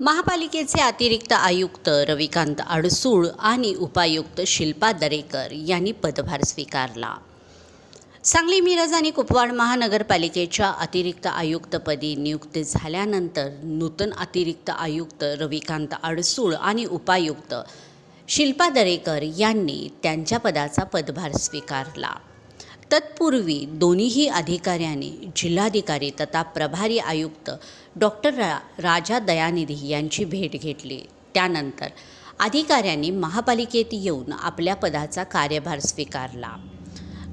महापालिकेचे अतिरिक्त आयुक्त रविकांत अडसूळ आणि उपायुक्त शिल्पा दरेकर यांनी पदभार स्वीकारला. सांगली मिरज आणि कुपवाड महानगरपालिकेच्या अतिरिक्त आयुक्तपदी नियुक्ती झाल्यानंतर नूतन अतिरिक्त आयुक्त रविकांत अडसूळ आणि उपायुक्त शिल्पा दरेकर यांनी त्यांच्या पदाचा पदभार स्वीकारला. तत्पूर्वी दोन्हीही अधिकाऱ्यांनी जिल्हाधिकारी तथा प्रभारी आयुक्त डॉक्टर रा राजा दयानिधी यांची भेट घेतली. त्यानंतर अधिकाऱ्यांनी महापालिकेत येऊन आपल्या पदाचा कार्यभार स्वीकारला.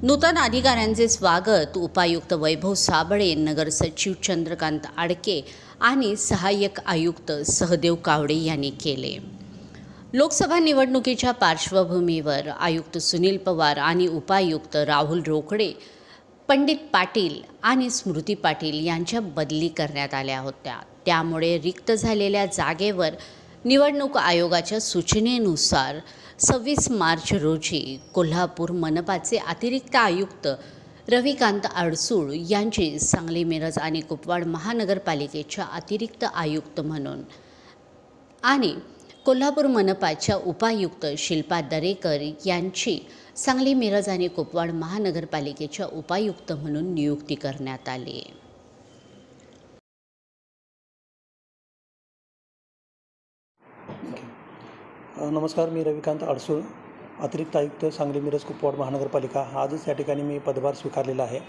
नूतन अधिकाऱ्यांचे स्वागत उपायुक्त वैभव साबळे नगर सचिव चंद्रकांत आडके आणि सहाय्यक आयुक्त सहदेव कावडे यांनी केले. लोकसभा निवडणुकीच्या पार्श्वभूमीवर आयुक्त सुनील पवार आणि उपायुक्त राहुल रोकडे पंडित पाटील आणि स्मृती पाटील यांच्या बदली करण्यात आल्या होत्या. त्यामुळे रिक्त झालेल्या जागेवर निवडणूक आयोगाच्या सूचनेनुसार सव्वीस मार्च रोजी कोल्हापूर मनपाचे अतिरिक्त आयुक्त रविकांत अडसूळ यांची सांगली मिरज आणि कुपवाड महानगरपालिकेच्या अतिरिक्त आयुक्त म्हणून आणि कोल्हापूर मनपाच्या उपायुक्त शिल्पा दरेकर यांची सांगली मिरज आणि कुपवाड महानगरपालिकेच्या उपायुक्त म्हणून नियुक्ती करण्यात आली. नमस्कार मी रविकांत अडसूळ अतिरिक्त आयुक्त सांगली मिरज कुपवाड महानगरपालिका. आजच या ठिकाणी मी पदभार स्वीकारलेला आहे.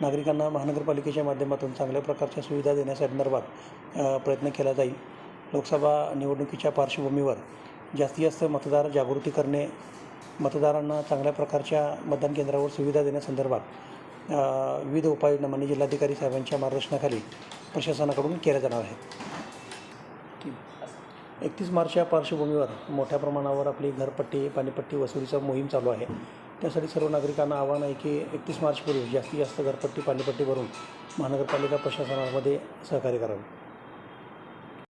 नागरिकांना महानगरपालिकेच्या माध्यमातून चांगल्या प्रकारच्या सुविधा देण्यासंदर्भात प्रयत्न केला जाईल. लोकसभा निवडणुकीच्या पार्श्वभूमीवर जास्तीत जास्त मतदार जागृती करणे मतदारांना चांगल्या प्रकारच्या मतदान केंद्रावर सुविधा देण्यासंदर्भात विविध उपाययोजना म्हणजे जिल्हाधिकारी साहेबांच्या मार्गदर्शनाखाली प्रशासनाकडून केल्या जाणार आहेत. एकतीस मार्चच्या पार्श्वभूमीवर मोठ्या प्रमाणावर आपली घरपट्टी पाणीपट्टी वसुलीचा मोहीम चालू आहे. त्यासाठी सर्व नागरिकांना आव्हान आहे की एकतीस मार्चपूर्वी जास्तीत जास्त घरपट्टी पाणीपट्टी भरून महानगरपालिका प्रशासनामध्ये सहकार्य करावे.